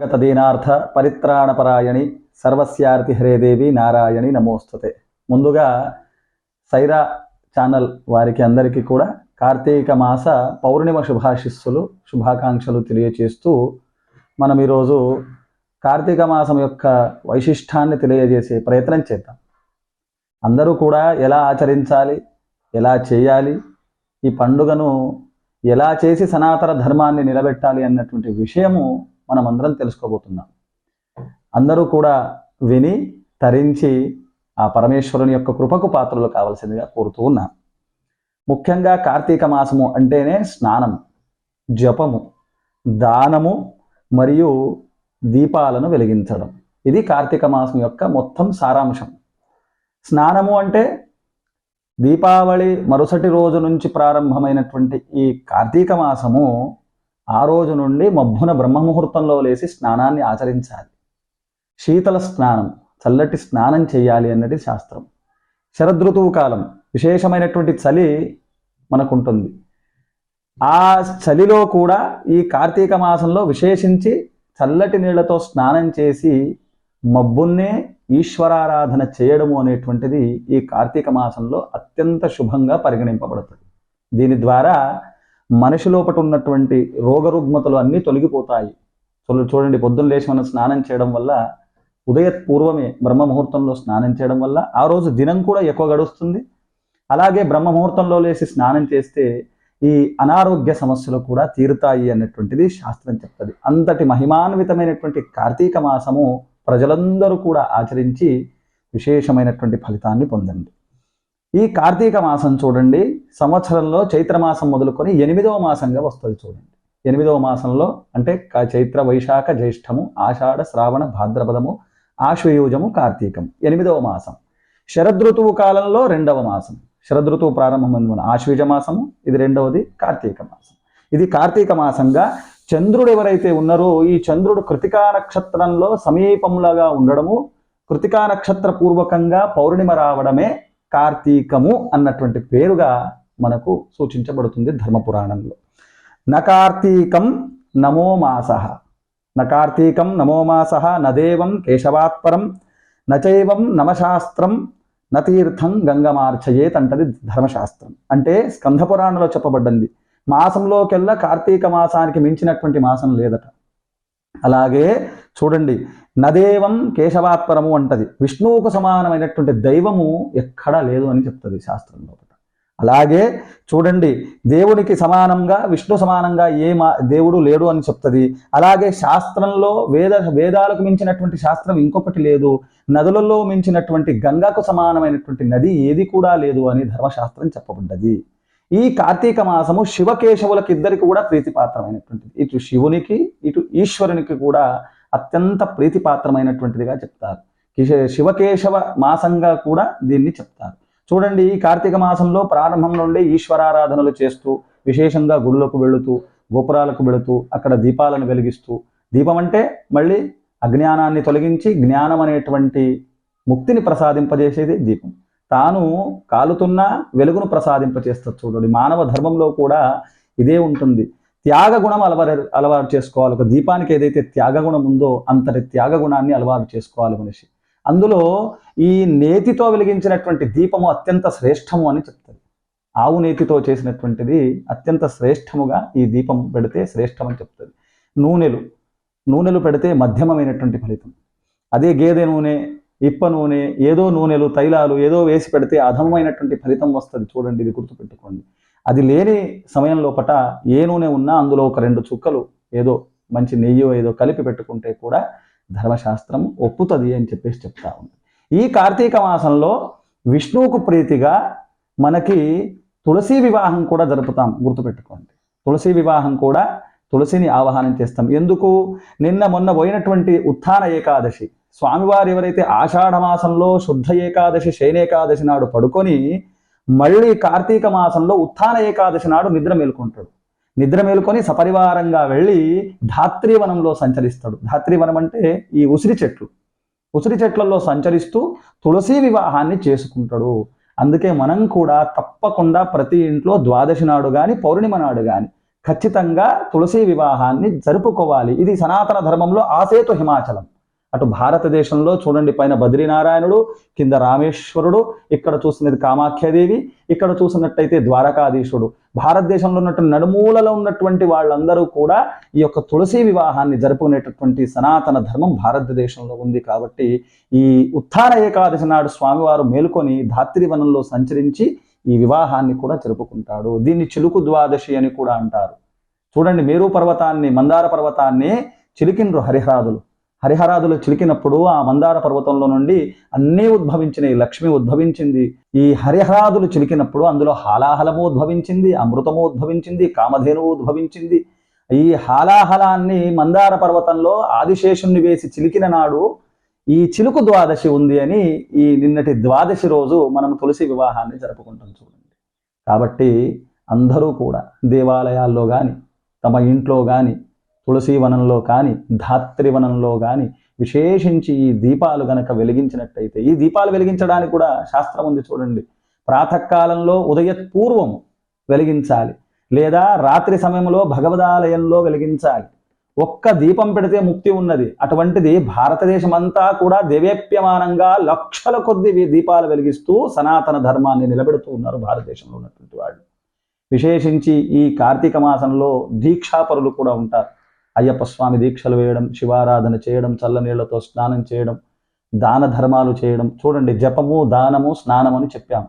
గతదీనార్థ పరిత్రాణపరాయణి సర్వస్యార్తి హరేదేవి నారాయణి నమోస్తుతే. ముందుగా సైరా ఛానల్ వారికి అందరికీ కూడా కార్తీక మాస పౌర్ణిమ శుభాశిస్సులు శుభాకాంక్షలు తెలియచేస్తూ మనం ఈరోజు కార్తీక మాసం యొక్క వైశిష్టాన్ని తెలియజేసే ప్రయత్నం చేద్దాం. అందరూ కూడా ఎలా ఆచరించాలి ఎలా చేయాలి ఈ పండుగను ఎలా చేసి సనాతన ధర్మాన్ని నిలబెట్టాలి అన్నటువంటి విషయము మనం అందరం తెలుసుకోబోతున్నాం. అందరూ కూడా విని తరించి ఆ పరమేశ్వరుని యొక్క కృపకు పాత్రలు కావలసిందిగా కోరుతూ ఉన్నాం. ముఖ్యంగా కార్తీక మాసము అంటేనే స్నానం జపము దానము మరియు దీపాలను వెలిగించడం. ఇది కార్తీక మాసం యొక్క మొత్తం సారాంశం. స్నానము అంటే దీపావళి మరుసటి రోజు నుంచి ప్రారంభమైనటువంటి ఈ కార్తీక మాసము ఆ రోజు నుండి మబ్బున బ్రహ్మముహూర్తంలో లేచి స్నానాన్ని ఆచరించాలి. శీతల స్నానం చల్లటి స్నానం చేయాలి అన్నది శాస్త్రం. శరదృతువు కాలం విశేషమైనటువంటి చలి మనకుంటుంది. ఆ చలిలో కూడా ఈ కార్తీక మాసంలో విశేషించి చల్లటి నీళ్ళతో స్నానం చేసి మబ్బున్నే ఈశ్వరారాధన చేయడము అనేటువంటిది ఈ కార్తీక మాసంలో అత్యంత శుభంగా పరిగణింపబడుతుంది. దీని ద్వారా మనిషి లోపట ఉన్నటువంటి రోగరుగ్మతలు అన్నీ తొలగిపోతాయి. చూడండి పొద్దున్న లేచి మనం స్నానం చేయడం వల్ల ఉదయ పూర్వమే బ్రహ్మ ముహూర్తంలో స్నానం చేయడం వల్ల ఆ రోజు దినం కూడా ఎక్కువ గడుస్తుంది. అలాగే బ్రహ్మ ముహూర్తంలో లేచి స్నానం చేస్తే ఈ అనారోగ్య సమస్యలు కూడా తీరుతాయి అన్నటువంటిది శాస్త్రం చెప్తుంది. అంతటి మహిమాన్వితమైనటువంటి కార్తీక మాసము ప్రజలందరూ కూడా ఆచరించి విశేషమైనటువంటి ఫలితాన్ని పొందండి. ఈ కార్తీక మాసం చూడండి సంవత్సరంలో చైత్రమాసం మొదలుకొని ఎనిమిదవ మాసంగా వస్తుంది చూడండి. ఎనిమిదవ మాసంలో అంటే చైత్ర వైశాఖ జ్యేష్ఠము ఆషాఢ శ్రావణ భాద్రపదము ఆశ్వయూజము కార్తీకం ఎనిమిదవ మాసం. శరదృతువు కాలంలో రెండవ మాసం. శరదృతువు ప్రారంభమైన ఆశ్వీజ మాసము ఇది రెండవది కార్తీక మాసం. ఇది కార్తీక మాసంగా చంద్రుడు ఎవరైతే ఉన్నారో ఈ చంద్రుడు కృతికా నక్షత్రంలో సమీపంలాగా ఉండడము కృతికా నక్షత్ర పూర్వకంగా పౌర్ణిమ రావడమే కార్తీకము అన్నటువంటి పేరుగా మనకు సూచించబడుతుంది ధర్మపురాణంలో. నకార్తీకం నమో మాస. నకార్తీకం నమో మాస నదేవం కేశవాత్పరం నచైవం నమశాస్త్రం నతీర్థం గంగమార్చయేత్ అంటది ధర్మశాస్త్రం. అంటే స్కంధపురాణంలో చెప్పబడ్డంది. మాసంలోకెల్లా కార్తీక మాసానికి మించినటువంటి మాసం లేదట. అలాగే చూడండి నదేవం కేశవాత్పరము అంటది. విష్ణువుకు సమానమైనటువంటి దైవము ఎక్కడా లేదు అని చెప్తుంది శాస్త్రంలో అలాగే చూడండి దేవునికి సమానంగా విష్ణు సమానంగా ఏ మా దేవుడు లేడు అని చెప్తుంది. అలాగే శాస్త్రంలో వేద వేదాలకు మించినటువంటి శాస్త్రం ఇంకొకటి లేదు. నదులలో మించినటువంటి గంగకు సమానమైనటువంటి నది ఏది కూడా లేదు అని ధర్మశాస్త్రం చెప్పబడ్డది. ఈ కార్తీక మాసము శివకేశవులకి ఇద్దరికి కూడా ప్రీతిపాత్రమైనటువంటిది. ఇటు శివునికి ఇటు ఈశ్వరునికి కూడా అత్యంత ప్రీతిపాత్రమైనటువంటిదిగా చెప్తారు. శివకేశవ మాసంగా కూడా దీన్ని చెప్తారు. చూడండి ఈ కార్తీక మాసంలో ప్రారంభం నుండి ఈశ్వరారాధనలు చేస్తూ విశేషంగా గుడులకు వెళుతూ గోపురాలకు వెళుతూ అక్కడ దీపాలను వెలిగిస్తూ దీపం అంటే మళ్ళీ అజ్ఞానాన్ని తొలగించి జ్ఞానం అనేటువంటి ముక్తిని ప్రసాదింపజేసేది దీపం. తాను కాలుతున్న వెలుగును ప్రసాదింపచేస్తుంది చూడండి. మానవ ధర్మంలో కూడా ఇదే ఉంటుంది. త్యాగ గుణం అలవాటు అలవాటు చేసుకోవాలి. ఒక దీపానికి ఏదైతే త్యాగ గుణం ఉందో అంతటి త్యాగ గుణాన్ని అలవాటు చేసుకోవాలి మనిషి. అందులో ఈ నేతితో వెలిగించినటువంటి దీపము అత్యంత శ్రేష్టము అని చెప్తుంది ఆవు నేతితో చేసినటువంటిది అత్యంత శ్రేష్టముగా ఈ దీపం పెడితే శ్రేష్టమని చెప్తుంది నూనెలు నూనెలు పెడితే మధ్యమమైనటువంటి ఫలితం. అదే గేదె నూనె ఇప్ప నూనె ఏదో నూనెలు తైలాలు ఏదో వేసి పెడితే అధమమైనటువంటి ఫలితం వస్తుంది. చూడండి ఇది గుర్తుపెట్టుకోండి. అది లేని సమయం లోపట ఏ నూనె ఉన్నా అందులో ఒక రెండు చుక్కలు ఏదో మంచి నెయ్యి ఏదో కలిపి పెట్టుకుంటే కూడా ధర్మశాస్త్రం ఒప్పుతుంది అని చెప్పేసి చెప్తా ఉంది. ఈ కార్తీక మాసంలో విష్ణువుకు ప్రీతిగా మనకి తులసి వివాహం కూడా జరుపుతాం. గుర్తుపెట్టుకోండి. తులసి వివాహం కూడా తులసిని ఆవాహనం చేస్తాం. ఎందుకు? నిన్న మొన్న పోయినటువంటి ఉత్థాన ఏకాదశి. స్వామివారు ఎవరైతే ఆషాఢ మాసంలో శుద్ధ ఏకాదశి శయనేకాదశి నాడు పడుకొని మళ్ళీ కార్తీక మాసంలో ఉత్థాన ఏకాదశి నాడు నిద్ర మేల్కొంటాడు. నిద్ర మేలుకొని సపరివారంగా వెళ్ళి ధాత్రివనంలో సంచరిస్తాడు. ధాత్రివనం అంటే ఈ ఉసిరి చెట్లు. ఉసిరి చెట్లలో సంచరిస్తూ తులసి వివాహాన్ని చేసుకుంటాడు. అందుకే మనం కూడా తప్పకుండా ప్రతి ఇంట్లో ద్వాదశి నాడు కానీ పౌర్ణిమ నాడు కానీ ఖచ్చితంగా తులసి వివాహాన్ని జరుపుకోవాలి. ఇది సనాతన ధర్మంలో ఆసేతు హిమాచలం. అటు భారతదేశంలో చూడండి పైన బద్రీనారాయణుడు కింద రామేశ్వరుడు ఇక్కడ చూసినది కామాఖ్యాదేవి ఇక్కడ చూసినట్టయితే ద్వారకాధీశుడు. భారతదేశంలో ఉన్నటువంటి నడుమూలలో ఉన్నటువంటి వాళ్ళందరూ కూడా ఈ యొక్క తులసి వివాహాన్ని జరుపుకునేటటువంటి సనాతన ధర్మం భారతదేశంలో ఉంది కాబట్టి ఈ ఉత్థాన ఏకాదశి నాడు స్వామివారు మేలుకొని ధాత్రివనంలో సంచరించి ఈ వివాహాన్ని కూడా జరుపుకుంటాడు. దీన్ని చిలుకు ద్వాదశి అని కూడా అంటారు. చూడండి మేరు పర్వతాన్ని మందార పర్వతాన్ని చిలికిండ్రు హరిహరాదులు. హరిహరాదులు చిలికినప్పుడు ఆ మందార పర్వతంలో నుండి అన్నీ ఉద్భవించినాయి లక్ష్మి ఉద్భవించింది. ఈ హరిహరాదులు చిలికినప్పుడు అందులో హాలాహలము ఉద్భవించింది అమృతము ఉద్భవించింది కామధేనువు ఉద్భవించింది. ఈ హాలాహలాన్ని మందార పర్వతంలో ఆదిశేషుణ్ణి వేసి చిలికిన నాడు ఈ చిలుకు ద్వాదశి ఉంది అని ఈ నిన్నటి ద్వాదశి రోజు మనం తులసి వివాహాన్ని జరుపుకుంటాం చూడండి. కాబట్టి అందరూ కూడా దేవాలయాల్లో కానీ తమ ఇంట్లో కానీ తులసీవనంలో కానీ ధాత్రి వనంలో కానీ విశేషించి ఈ దీపాలు గనక వెలిగించినట్టయితే ఈ దీపాలు వెలిగించడానికి కూడా శాస్త్రం ఉంది చూడండి. ప్రాతకాలంలో ఉదయపూర్వం వెలిగించాలి. లేదా రాత్రి సమయంలో భగవదాలయంలో వెలిగించాలి. ఒక్క దీపం పెడితే ముక్తి ఉన్నది. అటువంటిది భారతదేశం అంతా కూడా దేవేప్యమానంగా లక్షల కొద్ది దీపాలు వెలిగిస్తూ సనాతన ధర్మాన్ని నిలబెడుతూ ఉన్నారు భారతదేశంలో ఉన్నటువంటి వాళ్ళు. విశేషించి ఈ కార్తీక మాసంలో దీక్షాపరులు కూడా ఉంటారు. అయ్యప్ప స్వామి దీక్షలు వేయడం శివారాధన చేయడం చల్లనీళ్ళతో స్నానం చేయడం దాన ధర్మాలు చేయడం. చూడండి జపము దానము స్నానం అని చెప్పాము.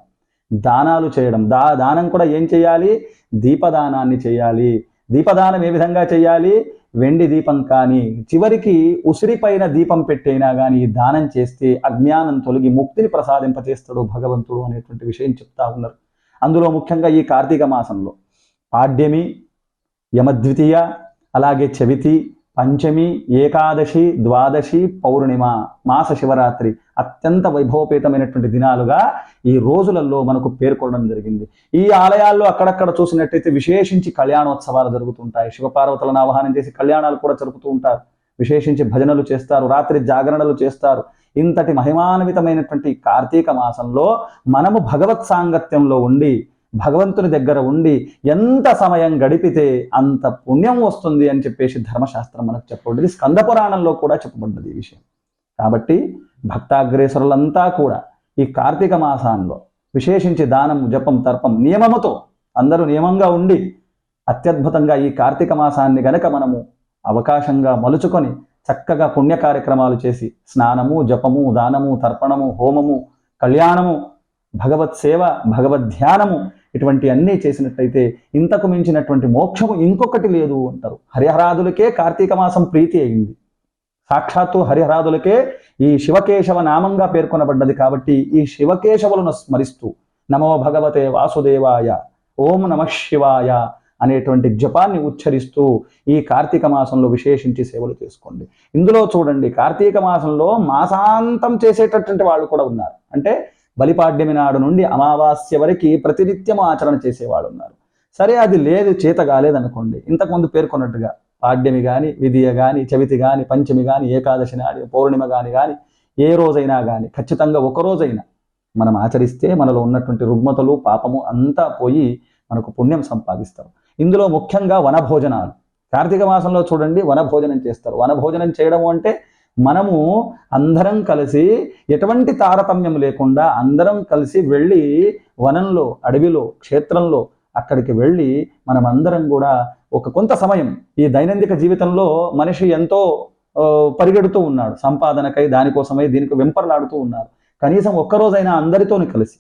దానాలు చేయడం. దా దానం కూడా ఏం చేయాలి? దీపదానాన్ని చేయాలి. దీపదానం ఏ విధంగా చేయాలి? వెండి దీపం కానీ చివరికి ఉసిరిపైన దీపం పెట్టైనా కానీ ఈ దానం చేస్తే అజ్ఞానం తొలగి ముక్తిని ప్రసాదింపచేస్తాడు భగవంతుడు అనేటువంటి విషయం చెప్తా ఉన్నారు. అందులో ముఖ్యంగా ఈ కార్తీక మాసంలో పాడ్యమి యమద్వితీయ అలాగే చవితి పంచమి ఏకాదశి ద్వాదశి పౌర్ణిమ మాస శివరాత్రి అత్యంత వైభవపేతమైనటువంటి దినాలుగా ఈ రోజులలో మనకు పేర్కొనడం జరిగింది. ఈ ఆలయాల్లో అక్కడక్కడ చూసినట్టయితే విశేషించి కళ్యాణోత్సవాలు జరుగుతుంటాయి. శివపార్వతులను ఆహ్వానం చేసి కళ్యాణాలు కూడా జరుపుతూ ఉంటారు. విశేషించి భజనలు చేస్తారు రాత్రి జాగరణలు చేస్తారు. ఇంతటి మహిమాన్వితమైనటువంటి కార్తీక మాసంలో మనము భగవత్ సాంగత్యంలో ఉండి భగవంతుని దగ్గర ఉండి ఎంత సమయం గడిపితే అంత పుణ్యం వస్తుంది అని చెప్పేసి ధర్మశాస్త్రం మనకు చెప్పబడ్డది స్కంద పురాణంలో కూడా చెప్పబడ్డది ఈ విషయం. కాబట్టి భక్తాగ్రేసరులంతా కూడా ఈ కార్తీక మాసాల్లో విశేషించి దానం జపం తర్పం నియమముతో అందరూ నియమంగా ఉండి అత్యద్భుతంగా ఈ కార్తీక మాసాన్ని గనక మనము అవకాశంగా మలుచుకొని చక్కగా పుణ్య కార్యక్రమాలు చేసి స్నానము జపము దానము తర్పణము హోమము కళ్యాణము భగవత్ సేవ భగవద్ ధ్యానము ఇటువంటి అన్నీ చేసినట్టయితే ఇంతకు మించినటువంటి మోక్షము ఇంకొకటి లేదు అంటారు. హరిహరాదులకే కార్తీక మాసం ప్రీతి అయింది. సాక్షాత్తు హరిహరాదులకే ఈ శివకేశవ నామంగా పేర్కొనబడ్డది కాబట్టి ఈ శివకేశవులను స్మరిస్తూ నమో భగవతే వాసుదేవాయ ఓం నమ శివాయ అనేటువంటి జపాన్ని ఉచ్చరిస్తూ ఈ కార్తీక మాసంలో విశేషించి సేవలు చేసుకోండి. ఇందులో చూడండి కార్తీక మాసంలో మాసాంతం చేసేటటువంటి వాళ్ళు కూడా ఉన్నారు. అంటే బలిపాడ్యమి నాడు నుండి అమావాస్య వరకు ప్రతినిత్యం ఆచరణ చేసేవాళ్ళు ఉన్నారు. సరే అది లేదు చేత కాలేదనుకోండి. ఇంతకుముందు పేర్కొన్నట్టుగా పాడ్యమి కానీ విధియ కానీ చవితి కానీ పంచమి కానీ ఏకాదశి నాడు పౌర్ణిమ కానీ కానీ ఏ రోజైనా కానీ ఖచ్చితంగా ఒక రోజైనా మనం ఆచరిస్తే మనలో ఉన్నటువంటి రుగ్మతలు పాపము అంతా పోయి మనకు పుణ్యం సంపాదిస్తారు. ఇందులో ముఖ్యంగా వనభోజనాలు. కార్తీక మాసంలో చూడండి వనభోజనం చేస్తారు. వనభోజనం చేయడం అంటే మనము అందరం కలిసి ఎటువంటి తారతమ్యం లేకుండా అందరం కలిసి వెళ్ళి వనంలో అడవిలో క్షేత్రంలో అక్కడికి వెళ్ళి మనమందరం కూడా ఒక కొంత సమయం ఈ దైనందిక జీవితంలో మనిషి ఎంతో పరిగెడుతూ ఉన్నాడు. సంపాదనకై దానికోసమై దీనికి వెంపర్లాడుతూ ఉన్నారు. కనీసం ఒక్కరోజైనా అందరితోని కలిసి.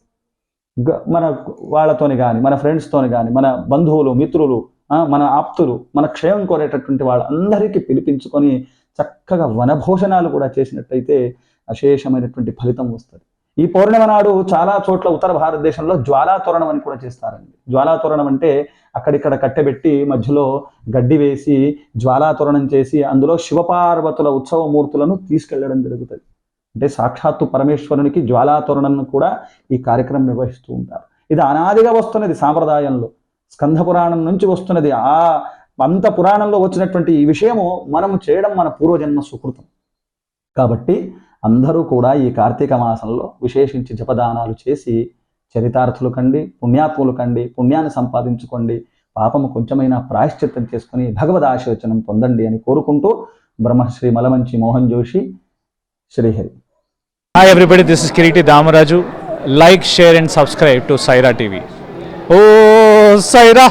మన వాళ్ళతోని కానీ మన ఫ్రెండ్స్తోని కానీ మన బంధువులు మిత్రులు మన ఆప్తులు మన క్షేమం కోరేటటువంటి వాళ్ళందరికీ పిలిపించుకొని చక్కగా వనభోజనాలు కూడా చేసినట్టయితే అశేషమైనటువంటి ఫలితం వస్తుంది. ఈ పౌర్ణిమ నాడు చాలా చోట్ల ఉత్తర భారతదేశంలో జ్వాలాతోరణం అని కూడా చేస్తారండి. జ్వాలాతోరణం అంటే అక్కడిక్కడ కట్టెబెట్టి మధ్యలో గడ్డి వేసి జ్వాలాతోరణం చేసి అందులో శివపార్వతుల ఉత్సవ మూర్తులను తీసుకెళ్ళడం జరుగుతుంది. అంటే సాక్షాత్తు పరమేశ్వరునికి జ్వాలాతోరణం కూడా ఈ కార్యక్రమం నిర్వహిస్తూ ఉంటారు. ఇది అనాదిగా వస్తున్నది సాంప్రదాయంలో. స్కంధ పురాణం నుంచి వస్తున్నది ఆ అంత పురాణంలో వచ్చినటువంటి ఈ విషయము మనం చేయడం మన పూర్వజన్మ సుకృతం. కాబట్టి అందరూ కూడా ఈ కార్తీక మాసంలో విశేషించి జపదానాలు చేసి చరితార్థులు కండి పుణ్యాత్ములు కండి పుణ్యాన్ని సంపాదించుకోండి పాపము కొంచెమైనా ప్రాయశ్చిత్తం చేసుకుని భగవద్ ఆశీర్వచనం పొందండి అని కోరుకుంటూ Brahmasri Malamanchi Mohan Joshi Srihari. Hi everybody this is Kireeti Damaraju like share and subscribe to Saira TV oh Sye Raa